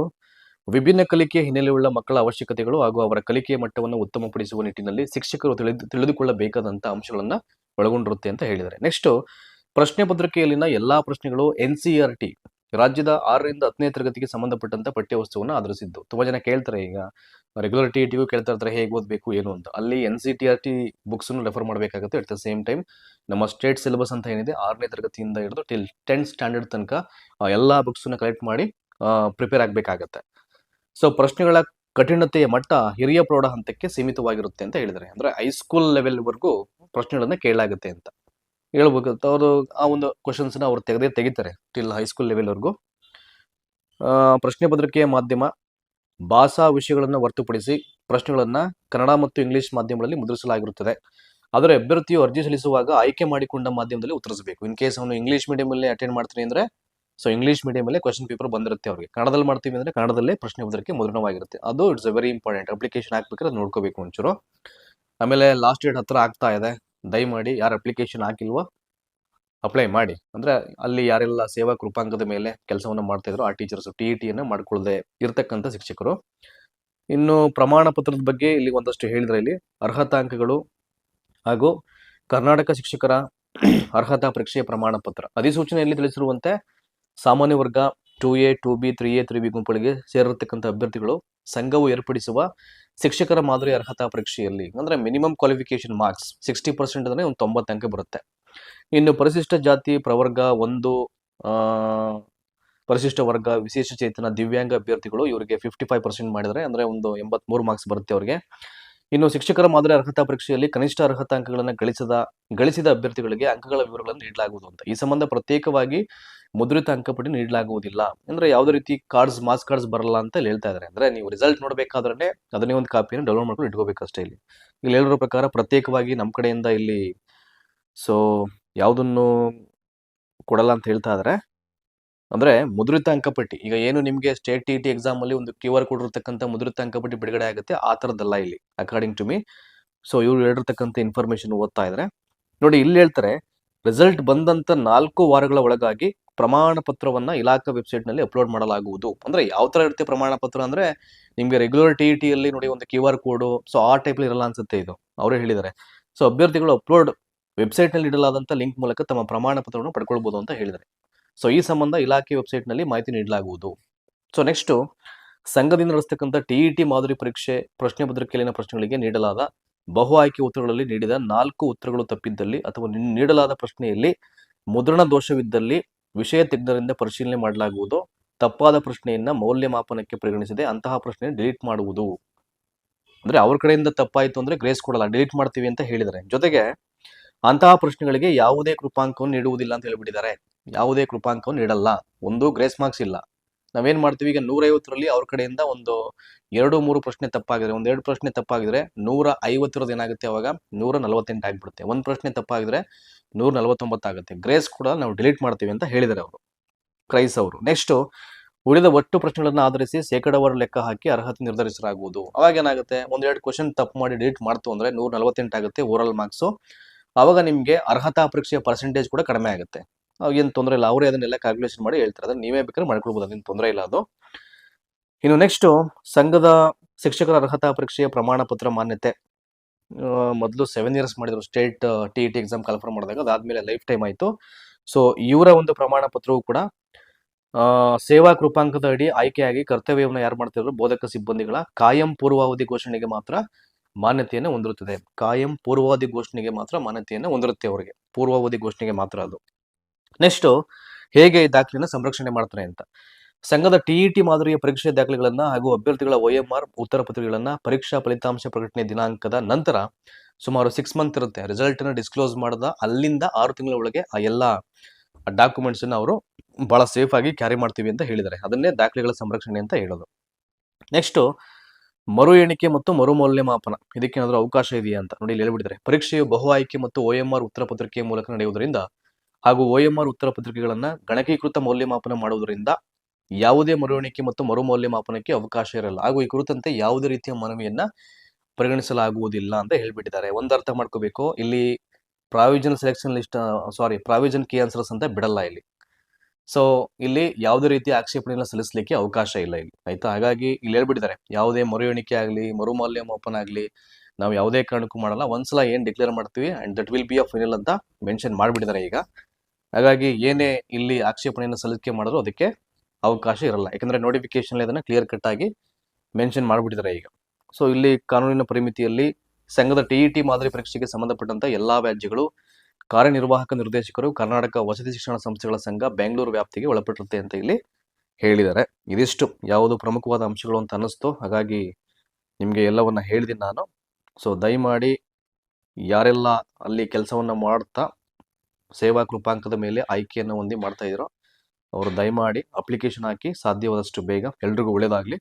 ವಿಭಿನ್ನ ಕಲಿಕೆ ಹಿನ್ನೆಲೆಯುಳ್ಳ ಮಕ್ಕಳ ಅವಶ್ಯಕತೆಗಳು ಹಾಗೂ ಅವರ ಕಲಿಕೆಯ ಮಟ್ಟವನ್ನು ಉತ್ತಮಪಡಿಸುವ ನಿಟ್ಟಿನಲ್ಲಿ ಶಿಕ್ಷಕರು ತಿಳಿದು ತಿಳಿದುಕೊಳ್ಳಬೇಕಾದಂತ ಅಂಶಗಳನ್ನ ಒಳಗೊಂಡಿರುತ್ತೆ ಅಂತ ಹೇಳಿದ್ದಾರೆ. ನೆಕ್ಸ್ಟ್ ಪ್ರಶ್ನೆ ಪತ್ರಿಕೆಯಲ್ಲಿನ ಎಲ್ಲಾ ಪ್ರಶ್ನೆಗಳು ಎನ್ ಟಿ, ರಾಜ್ಯದ ಆರರಿಂದ ಹತ್ತನೇ ತರಗತಿಗೆ ಸಂಬಂಧಪಟ್ಟಂತ ಪಠ್ಯ ವಸ್ತುವನ್ನು ಆಧರಿಸಿದ್ದು. ತುಂಬಾ ಜನ ಕೇಳ್ತಾರೆ ಈಗ ರೆಗ್ಯುಲರ್ ಟಿ ಟಿಗೂ ಕೇಳ್ತಾ ಇರ್ತಾರೆ, ಹೇಗೆ ಓದಬೇಕು, ಏನು ಅಂತ. ಅಲ್ಲಿ N C T R T books refer ಮಾಡಬೇಕಾಗುತ್ತೆ ಅಟ್ ದ ಸೇಮ್ ಟೈಮ್ ನಮ್ಮ ಸ್ಟೇಟ್ ಸಿಲೆಬಸ್ ಅಂತ ಏನಿದೆ, ಆರನೇ ತರಗತಿಯಿಂದ ಹಿಡಿದು ಟಿಲ್ ಟೆಂತ್ ಸ್ಟ್ಯಾಂಡರ್ಡ್ ತನಕ ಎಲ್ಲ ಎಲ್ಲಾ ಬುಕ್ಸ್ ಕಲೆಕ್ಟ್ ಮಾಡಿ ಪ್ರಿಪೇರ್ ಆಗಬೇಕಾಗತ್ತೆ. ಸೊ ಪ್ರಶ್ನೆಗಳ ಕಠಿಣತೆಯ ಮಟ್ಟ ಹಿರಿಯ ಪ್ರೌಢ ಹಂತಕ್ಕೆ ಸೀಮಿತವಾಗಿರುತ್ತೆ ಅಂತ ಹೇಳಿದ್ದಾರೆ. ಅಂದ್ರೆ ಹೈಸ್ಕೂಲ್ ಲೆವೆಲ್ವರೆಗೂ ಪ್ರಶ್ನೆಗಳನ್ನ ಕೇಳಲಾಗುತ್ತೆ ಅಂತ. ಹೇಳ್ಬೇಕು ಅವರು ಆ ಒಂದು ಕ್ವಶನ್ಸ್ನ ಅವ್ರು ತೆಗೆದೇ ತೆಗಿತಾರೆ ಟಿಲ್ ಹೈಸ್ಕೂಲ್ ಲೆವೆಲ್ವರೆಗೂ ಪ್ರಶ್ನೆ ಪತ್ರಿಕೆಯ ಮಾಧ್ಯಮ, ಭಾಷಾ ವಿಷಯಗಳನ್ನು ಹೊರತುಪಡಿಸಿ ಪ್ರಶ್ನೆಗಳನ್ನ ಕನ್ನಡ ಮತ್ತು ಇಂಗ್ಲಿಷ್ ಮಾಧ್ಯಮಗಳಲ್ಲಿ ಮುದ್ರಿಸಲಾಗಿರುತ್ತದೆ. ಆದರೆ ಅಭ್ಯರ್ಥಿಯು ಅರ್ಜಿ ಸಲ್ಲಿಸುವಾಗ ಆಯ್ಕೆ ಮಾಡಿಕೊಂಡ ಮಾಧ್ಯಮದಲ್ಲಿ ಉತ್ತರಿಸಬೇಕು. ಇನ್ ಕೇಸ್ ಅವನು ಇಂಗ್ಲಿಷ್ ಮೀಡಿಯಮಲ್ಲಿ ಅಟೆಂಡ್ ಮಾಡ್ತೀನಿ ಅಂದ್ರೆ ಸೊ ಇಂಗ್ಲಿಷ್ ಮೀಡಿಯಮಲ್ಲೇ ಕ್ವಶನ್ ಪೇಪರ್ ಬಂದಿರುತ್ತೆ ಅವರಿಗೆ. ಕನ್ನಡದಲ್ಲಿ ಮಾಡ್ತೀವಿ ಅಂದ್ರೆ ಕನ್ನಡದಲ್ಲೇ ಪ್ರಶ್ನೆ ಮುದ್ರಣವಾಗಿರುತ್ತೆ ಅದು ಇಟ್ಸ್ ವೆರಿ ಇಂಪಾರ್ಟೆಂಟ್ ಅಪ್ಲಿಕೇಶನ್ ಹಾಕ್ಬೇಕಾದ್ರೆ ನೋಡ್ಕೋಬೇಕು ಒಂಚೂರು. ಆಮೇಲೆ ಲಾಸ್ಟ್ ಡೇಟ್ ಹತ್ರ ಆಗ್ತಾ ಇದೆ. ದಯಮಾಡಿ ಯಾರು ಅಪ್ಲಿಕೇಶನ್ ಹಾಕಿಲ್ವೋ ಅಪ್ಲೈ ಮಾಡಿ. ಅಂದ್ರೆ ಅಲ್ಲಿ ಯಾರೆಲ್ಲ ಸೇವಾ ಕೃಪಾಂಕದ ಮೇಲೆ ಕೆಲಸವನ್ನು ಮಾಡ್ತಾ ಇದ್ರು ಆ ಟೀಚರ್ಸ್ ಟಿ ಇ ಟಿಯನ್ನು ಮಾಡ್ಕೊಳ್ಳದೆ ಇರ್ತಕ್ಕಂಥ ಶಿಕ್ಷಕರು. ಇನ್ನು ಪ್ರಮಾಣ ಪತ್ರದ ಬಗ್ಗೆ ಇಲ್ಲಿ ಒಂದಷ್ಟು ಹೇಳಿದ್ರೆ ಇಲ್ಲಿ ಅರ್ಹತಾಂಕಗಳು ಹಾಗೂ ಕರ್ನಾಟಕ ಶಿಕ್ಷಕರ ಅರ್ಹತಾ ಪರೀಕ್ಷೆಯ ಪ್ರಮಾಣ ಪತ್ರ. ಅಧಿಸೂಚನೆಯಲ್ಲಿ ತಿಳಿಸಿರುವಂತೆ ಸಾಮಾನ್ಯ ವರ್ಗ two A two B three A three B ಗುಂಪುಗಳಿಗೆ ಸೇರಿರತಕ್ಕಂಥ ಅಭ್ಯರ್ಥಿಗಳು ಸಂಘವು ಏರ್ಪಡಿಸುವ ಶಿಕ್ಷಕರ ಮಾದರಿ ಅರ್ಹತಾ ಪರೀಕ್ಷೆಯಲ್ಲಿ, ಅಂದ್ರೆ minimum qualification marks sixty percent ಅಂದರೆ ಒಂದು ತೊಂಬತ್ತು ಅಂಕ ಬರುತ್ತೆ. ಇನ್ನು ಪರಿಶಿಷ್ಟ ಜಾತಿ ಪ್ರವರ್ಗ ಒಂದು ಪರಿಶಿಷ್ಟ ವರ್ಗ ವಿಶೇಷ ಚೇತನ ದಿವ್ಯಾಂಗ ಅಭ್ಯರ್ಥಿಗಳು ಇವರಿಗೆ ಫಿಫ್ಟಿ ಫೈವ್ ಪರ್ಸೆಂಟ್ ಮಾಡಿದರೆ ಅಂದ್ರೆ ಒಂದು ಎಂಬತ್ಮೂರು ಮಾರ್ಕ್ಸ್ ಬರುತ್ತೆ ಅವರಿಗೆ. ಇನ್ನು ಶಿಕ್ಷಕರ ಮಾದರಿ ಅರ್ಹತಾ ಪರೀಕ್ಷೆಯಲ್ಲಿ ಕನಿಷ್ಠ ಅರ್ಹತಾ ಅಂಕಗಳನ್ನು ಗಳಿಸಿದ ಗಳಿಸಿದ ಅಭ್ಯರ್ಥಿಗಳಿಗೆ ಅಂಕಗಳ ವಿವರಗಳನ್ನು ನೀಡಲಾಗುವುದು ಅಂತ. ಈ ಸಂಬಂಧ ಪ್ರತ್ಯೇಕವಾಗಿ ಮುದ್ರಿತ ಅಂಕಪಟ್ಟಿ ನೀಡಲಾಗುವುದಿಲ್ಲ. ಅಂದ್ರೆ ಯಾವುದೇ ರೀತಿ ಕಾರ್ಡ್ಸ್ ಮಾಸ್ ಕಾರ್ಡ್ಸ್ ಬರಲ್ಲ ಅಂತ ಹೇಳ್ತಾ ಇದ್ದಾರೆ ಅಂದ್ರೆ ನೀವು ರಿಸಲ್ಟ್ ನೋಡಬೇಕಾದ್ರೆ ಅದನ್ನೇ ಒಂದು ಕಾಪಿಯನ್ನು ಡೌನ್ಲೋಡ್ ಮಾಡ್ಕೊಂಡು ಇಟ್ಕೋಬೇಕಷ್ಟೇ ಇಲ್ಲಿ. ಇಲ್ಲಿ ಹೇಳಿರೋ ಪ್ರಕಾರ ಪ್ರತ್ಯೇಕವಾಗಿ ನಮ್ಮ ಕಡೆಯಿಂದ ಇಲ್ಲಿ ಸೊ ಯಾವುದನ್ನು ಕೊಡಲ್ಲ ಅಂತ ಹೇಳ್ತಾ ಇದ್ದಾರೆ ಅಂದ್ರೆ ಮುದ್ರಿತ ಅಂಕಪಟ್ಟಿ ಈಗ ಏನು ನಿಮಗೆ ಸ್ಟೇಟ್ ಟಿ ಟಿ ಎಕ್ಸಾಮ್ ಅಲ್ಲಿ ಒಂದು ಕ್ಯೂ ಆರ್ ಕೋಡ್ ಇರತಕ್ಕಂಥ ಮುದ್ರಿತ ಅಂಕಪಟ್ಟಿ ಬಿಡುಗಡೆ ಆಗುತ್ತೆ, ಆ ಥರದ್ದಲ್ಲ ಇಲ್ಲಿ ಅಕಾರ್ಡಿಂಗ್ ಟು ಮಿ ಸೊ ಇವ್ರು ಹೇಳಿರ್ತಕ್ಕಂಥ ಇನ್ಫಾರ್ಮೇಶನ್ ಓದ್ತಾ ಇದ್ದಾರೆ ನೋಡಿ, ಇಲ್ಲಿ ಹೇಳ್ತಾರೆ ರಿಸಲ್ಟ್ ಬಂದಂತ ನಾಲ್ಕು ವಾರಗಳ ಒಳಗಾಗಿ ಪ್ರಮಾಣ ಪತ್ರವನ್ನ ಇಲಾಖಾ ವೆಬ್ಸೈಟ್ನಲ್ಲಿ ಅಪ್ಲೋಡ್ ಮಾಡಲಾಗುವುದು. ಅಂದ್ರೆ ಯಾವ ತರ ಇರುತ್ತೆ ಪ್ರಮಾಣ ಪತ್ರ ಅಂದ್ರೆ ನಿಮ್ಗೆ ರೆಗ್ಯುಲರ್ ಟಿ ಟಿ ಅಲ್ಲಿ ನೋಡಿ ಒಂದು ಕ್ಯೂ ಆರ್ ಕೋಡ್ ಸೊ ಆ ಟೈಪ್ ಇರಲ್ಲ ಅನ್ಸುತ್ತೆ ಇದು. ಅವರೇ ಹೇಳಿದ್ದಾರೆ ಸೊ ಅಭ್ಯರ್ಥಿಗಳು ಅಪ್ಲೋಡ್ ವೆಬ್ಸೈಟ್ನಲ್ಲಿ ಇಡಲಾದಂತ ಲಿಂಕ್ ಮೂಲಕ ತಮ್ಮ ಪ್ರಮಾಣ ಪತ್ರವನ್ನು ಪಡ್ಕೊಳ್ಬಹುದು ಅಂತ ಹೇಳಿದ್ದಾರೆ ಸೊ ಈ ಸಂಬಂಧ ಇಲಾಖೆ ವೆಬ್ಸೈಟ್ನಲ್ಲಿ ಮಾಹಿತಿ ನೀಡಲಾಗುವುದು. ಸೊ ನೆಕ್ಸ್ಟ್ ಸಂಘದಿಂದ ನಡೆಸ್ತಕ್ಕಂಥ ಟಿಇಟಿ ಮಾದರಿ ಪರೀಕ್ಷೆ, ಪ್ರಶ್ನೆ ಪತ್ರಿಕೆಯಲ್ಲಿನ ಪ್ರಶ್ನೆಗಳಿಗೆ ನೀಡಲಾದ ಬಹು ಆಯ್ಕೆ ಉತ್ತರಗಳಲ್ಲಿ ನೀಡಿದ ನಾಲ್ಕು ಉತ್ತರಗಳು ತಪ್ಪಿದ್ದಲ್ಲಿ ಅಥವಾ ನೀಡಲಾದ ಪ್ರಶ್ನೆಯಲ್ಲಿ ಮುದ್ರಣ ದೋಷವಿದ್ದಲ್ಲಿ ವಿಷಯ ತಜ್ಞರಿಂದ ಪರಿಶೀಲನೆ ಮಾಡಲಾಗುವುದು. ತಪ್ಪಾದ ಪ್ರಶ್ನೆಯನ್ನ ಮೌಲ್ಯಮಾಪನಕ್ಕೆ ಪರಿಗಣಿಸದೆ ಅಂತಹ ಪ್ರಶ್ನೆ ಡಿಲೀಟ್ ಮಾಡುವುದು. ಅಂದ್ರೆ ಅವ್ರ ಕಡೆಯಿಂದ ತಪ್ಪಾಯಿತು ಅಂದ್ರೆ ಗ್ರೇಸ್ ಕೊಡಲ್ಲ, ಡಿಲೀಟ್ ಮಾಡ್ತೀವಿ ಅಂತ ಹೇಳಿದ್ದಾರೆ. ಜೊತೆಗೆ ಅಂತಹ ಪ್ರಶ್ನೆಗಳಿಗೆ ಯಾವುದೇ ಕೃಪಾಂಕವನ್ನು ನೀಡುವುದಿಲ್ಲ ಅಂತ ಹೇಳ್ಬಿಟ್ಟಿದ್ದಾರೆ. ಯಾವುದೇ ಕೃಪಾಂಕವನ್ನು ನೀಡಲ್ಲ. ಒಂದು ಗ್ರೇಸ್ ಮಾರ್ಕ್ಸ್ ಇಲ್ಲ. ನಾವೇನ್ ಮಾಡ್ತೀವಿ? ಈಗ ನೂರೈವತ್ತರಲ್ಲಿ ಅವ್ರ ಕಡೆಯಿಂದ ಒಂದು ಎರಡು, ಮೂರು ಪ್ರಶ್ನೆ ತಪ್ಪಾಗಿದ್ರೆ ಒಂದ್ ಎರಡು ಪ್ರಶ್ನೆ ತಪ್ಪಾಗಿದ್ರೆ ನೂರ ಐವತ್ತಿರೋದು ಏನಾಗುತ್ತೆ ಅವಾಗ? ನೂರ ನಲವತ್ತೆಂಟು ಆಗ್ಬಿಡುತ್ತೆ. ಒಂದ್ ಪ್ರಶ್ನೆ ತಪ್ಪಾಗಿದ್ರೆ ನೂರ ನಲವತ್ತೊಂಬತ್ತಾಗುತ್ತೆ ಗ್ರೇಸ್ ಕೂಡ ನಾವು ಡಿಲೀಟ್ ಮಾಡ್ತೀವಿ ಅಂತ ಹೇಳಿದ್ದಾರೆ ಅವರು. ಕ್ರೈಸ್ ಅವರು ನೆಕ್ಸ್ಟ್ ಉಳಿದ ಒಟ್ಟು ಪ್ರಶ್ನೆಗಳನ್ನ ಆಧರಿಸಿ ಶೇಕಡವಾರು ಲೆಕ್ಕ ಹಾಕಿ ಅರ್ಹತೆ ನಿರ್ಧರಿಸಲಾಗುವುದು ಅವಾಗ ಏನಾಗುತ್ತೆ? ಒಂದೆರಡು ಕ್ವಶನ್ ತಪ್ಪು ಮಾಡಿ ಡಿಲೀಟ್ ಮಾಡ್ತು ಅಂದ್ರೆ ನೂರ ನಲವತ್ತೆಂಟು ಆಗುತ್ತೆ ಓರಲ್ ಮಾರ್ಕ್ಸು ಅವಾಗ ನಿಮಗೆ ಅರ್ಹತಾ ಪರೀಕ್ಷೆಯ ಪರ್ಸೆಂಟೇಜ್ ಕೂಡ ಕಡಿಮೆ ಆಗುತ್ತೆ. ಏನು ತೊಂದರೆ ಇಲ್ಲ. ಅವರೇ ಅದನ್ನೆಲ್ಲ ಕ್ಯಾಲ್ಕುಲೇಷನ್ ಮಾಡಿ ಹೇಳ್ತಾರೆ. ಅದನ್ನ ನೀವೇ ಬೇಕಾದ್ರೆ ಮಾಡ್ಕೊಳ್ಬೋದು. ಅದೇನು ತೊಂದರೆ ಇಲ್ಲ ಅದು. ಇನ್ನು ನೆಕ್ಸ್ಟು ಸಂಘದ ಶಿಕ್ಷಕರ ಅರ್ಹತಾ ಪರೀಕ್ಷೆಯ ಪ್ರಮಾಣ ಪತ್ರ ಮಾನ್ಯತೆ ಮೊದಲು ಸೆವೆನ್ ಇಯರ್ಸ್ ಮಾಡಿದ್ರು state T E T exam confirm ಮಾಡಿದಾಗ ಅದಾದ್ಮೇಲೆ ಲೈಫ್ ಟೈಮ್ ಆಯಿತು. ಸೊ ಇವರ ಒಂದು ಪ್ರಮಾಣ ಪತ್ರವು ಕೂಡ ಸೇವಾ ಕೃಪಾಂಕದ ಅಡಿ ಆಯ್ಕೆಯಾಗಿ ಕರ್ತವ್ಯವನ್ನು ಯಾರು ಮಾಡ್ತಿದ್ರು? ಬೋಧಕ ಸಿಬ್ಬಂದಿಗಳ ಕಾಯಂ ಪೂರ್ವಾವಧಿ ಘೋಷಣೆಗೆ ಮಾತ್ರ ಮಾನ್ಯತೆಯನ್ನು ಹೊಂದಿರುತ್ತದೆ. ಕಾಯಂ ಪೂರ್ವಾವಧಿ ಘೋಷಣೆಗೆ ಮಾತ್ರ ಮಾನ್ಯತೆಯನ್ನು ಹೊಂದಿರುತ್ತೆ ಅವರಿಗೆ. ಪೂರ್ವಾವಧಿ ಘೋಷಣೆಗೆ ಮಾತ್ರ ಅದು. ನೆಕ್ಸ್ಟ್ ಹೇಗೆ ಈ ದಾಖಲೆಯನ್ನು ಸಂರಕ್ಷಣೆ ಮಾಡ್ತಾರೆ ಅಂತ. ಸಂಘದ ಟಿಇಟಿ ಮಾದರಿಯ ಪರೀಕ್ಷೆ ದಾಖಲೆಗಳನ್ನ ಹಾಗೂ ಅಭ್ಯರ್ಥಿಗಳ ಒಎಂಆರ್ ಉತ್ತರ ಪತ್ರಿಕೆಗಳನ್ನ ಪರೀಕ್ಷಾ ಫಲಿತಾಂಶ ಪ್ರಕಟಣೆ ದಿನಾಂಕದ ನಂತರ ಸುಮಾರು ಸಿಕ್ಸ್ ಮಂತ್ ಇರುತ್ತೆ. ರಿಸಲ್ಟ್ ಅನ್ನು ಡಿಸ್ಕ್ಲೋಸ್ ಮಾಡದ ಅಲ್ಲಿಂದ ಆರು ತಿಂಗಳ ಒಳಗೆ ಆ ಎಲ್ಲ ಡಾಕ್ಯುಮೆಂಟ್ಸ್ ಅನ್ನು ಅವರು ಬಹಳ ಸೇಫ್ ಆಗಿ ಕ್ಯಾರಿ ಮಾಡ್ತೀವಿ ಅಂತ ಹೇಳಿದ್ದಾರೆ. ಅದನ್ನೇ ದಾಖಲೆಗಳ ಸಂರಕ್ಷಣೆ ಅಂತ ಹೇಳೋದು. ನೆಕ್ಸ್ಟ್ ಮರು ಎಣಿಕೆ ಮತ್ತು ಮರು ಮೌಲ್ಯಮಾಪನ. ಇದಕ್ಕೇನಾದ್ರೂ ಅವಕಾಶ ಇದೆಯಾ ಅಂತ ನೋಡಿ ಇಲ್ಲಿ ಹೇಳ್ಬಿಟ್ಟಿದ್ದಾರೆ. ಪರೀಕ್ಷೆಯು ಬಹು ಆಯ್ಕೆ ಮತ್ತು ಒಎಂಆರ್ ಉತ್ತರ ಪತ್ರಿಕೆಯ ಮೂಲಕ ನಡೆಯುವುದರಿಂದ ಹಾಗೂ ಒಎಂಆರ್ ಉತ್ತರ ಪತ್ರಿಕೆಗಳನ್ನ ಗಣಕೀಕೃತ ಮೌಲ್ಯಮಾಪನ ಮಾಡುವುದರಿಂದ ಯಾವುದೇ ಮರವಣಿಕೆ ಮತ್ತು ಮರು ಮೌಲ್ಯಮಾಪನಕ್ಕೆ ಅವಕಾಶ ಇರಲ್ಲ. ಹಾಗೂ ಈ ಕುರಿತಂತೆ ಯಾವುದೇ ರೀತಿಯ ಮನವಿಯನ್ನ ಪರಿಗಣಿಸಲಾಗುವುದಿಲ್ಲ ಅಂತ ಹೇಳ್ಬಿಟ್ಟಿದ್ದಾರೆ. ಒಂದರ್ಥ ಮಾಡ್ಕೋಬೇಕು. ಇಲ್ಲಿ provision selection list sorry provision key answers ಅಂತ ಬಿಡಲ್ಲ ಇಲ್ಲಿ. ಸೊ ಇಲ್ಲಿ ಯಾವುದೇ ರೀತಿಯ ಆಕ್ಷೇಪಣೆಯನ್ನು ಸಲ್ಲಿಸಲಿಕ್ಕೆ ಅವಕಾಶ ಇಲ್ಲ ಇಲ್ಲಿ. ಆಯ್ತಾ? ಹಾಗಾಗಿ ಇಲ್ಲಿ ಹೇಳ್ಬಿಟ್ಟಿದ್ದಾರೆ. ಯಾವುದೇ ಮರು ಎಣಿಕೆ ಆಗಲಿ ಮರು ಮೌಲ್ಯಮಾಪನ ಆಗಲಿ, ನಾವು ಯಾವುದೇ ಕಾರಣಕ್ಕೂ ಮಾಡಲ್ಲ. ಒಂದ್ಸಲ ಏನು ಡಿಕ್ಲೇರ್ ಮಾಡ್ತೀವಿ and that will be a final ಅಂತ ಮೆನ್ಷನ್ ಮಾಡಿಬಿಟ್ಟಿದ್ದಾರೆ ಈಗ. ಹಾಗಾಗಿ ಏನೇ ಇಲ್ಲಿ ಆಕ್ಷೇಪಣೆಯನ್ನು ಸಲ್ಲಿಕೆ ಮಾಡಿದ್ರು ಅದಕ್ಕೆ ಅವಕಾಶ ಇರಲ್ಲ. ಯಾಕಂದರೆ ನೋಟಿಫಿಕೇಶನ್ ಅದನ್ನು ಕ್ಲಿಯರ್ ಕಟ್ ಆಗಿ ಮೆನ್ಷನ್ ಮಾಡಿಬಿಟ್ಟಿದ್ದಾರೆ ಈಗ. ಸೊ ಇಲ್ಲಿ ಕಾನೂನಿನ ಪರಿಮಿತಿಯಲ್ಲಿ ಸಂಘದ ಟಿ ಟಿ ಮಾದರಿ ಪರೀಕ್ಷೆಗೆ ಸಂಬಂಧಪಟ್ಟಂತ ಎಲ್ಲಾ ವ್ಯಾಜ್ಯಗಳು, ಕಾರ್ಯನಿರ್ವಾಹಕ ನಿರ್ದೇಶಕರು, ಕರ್ನಾಟಕ ವಸತಿ ಶಿಕ್ಷಣ ಸಂಸ್ಥೆಗಳ ಸಂಘ, ಬೆಂಗಳೂರು ವ್ಯಾಪ್ತಿಗೆ ಒಳಪಟ್ಟಿರುತ್ತೆ ಅಂತ ಇಲ್ಲಿ ಹೇಳಿದ್ದಾರೆ. ಇದಿಷ್ಟು. ಯಾವುದು ಪ್ರಮುಖವಾದ ಅಂಶಗಳು ಅಂತ ಅನ್ನಿಸ್ತು. ಹಾಗಾಗಿ ನಿಮಗೆ ಎಲ್ಲವನ್ನ ಹೇಳಿದೀನಿ ನಾನು. ಸೊ ದಯಮಾಡಿ ಯಾರೆಲ್ಲ ಅಲ್ಲಿ ಕೆಲಸವನ್ನ ಮಾಡ್ತಾ ಸೇವಾ ಕೃಪಾಂಕದ ಮೇಲೆ ಆಯ್ಕೆಯನ್ನು ಹೊಂದಿ ಮಾಡ್ತಾ ಇದ್ರು. ಅವರು ದಯಮಾಡಿ ಅಪ್ಲಿಕೇಶನ್ ಹಾಕಿ ಸಾಧ್ಯವಾದಷ್ಟು ಬೇಗ ಎಲ್ರಿಗೂ ಒಳ್ಳೇದಾಗಲಿ.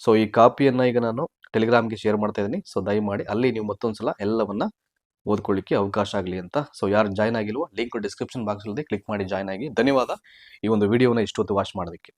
ಸೊ ಈ ಕಾಪಿಯನ್ನು ಈಗ ನಾನು ಟೆಲಿಗ್ರಾಮ್ಗೆ ಶೇರ್ ಮಾಡ್ತಾ ಇದ್ದೀನಿ. ಸೊ ದಯಮಾಡಿ ಅಲ್ಲಿ ನೀವು ಮತ್ತೊಂದ್ಸಲ ಎಲ್ಲವನ್ನ ಓದ್ಕೊಳ್ಳಿಕ್ಕೆ ಅವಕಾಶ ಆಗಲಿ ಅಂತ. ಸೊ ಯಾರು ಜಾಯ್ನ್ ಆಗಿಲ್ವೋ ಲಿಂಕ್ ಡಿಸ್ಕ್ರಿಪ್ಷನ್ ಬಾಕ್ಸಲ್ಲಿ ಕ್ಲಿಕ್ ಮಾಡಿ ಜಾಯ್ನ್ ಆಗಿ. ಧನ್ಯವಾದ. ಈ ಒಂದು ವಿಡಿಯೋನ ಇಷ್ಟೊತ್ತು ವಾಚ್ ಮಾಡೋದಕ್ಕೆ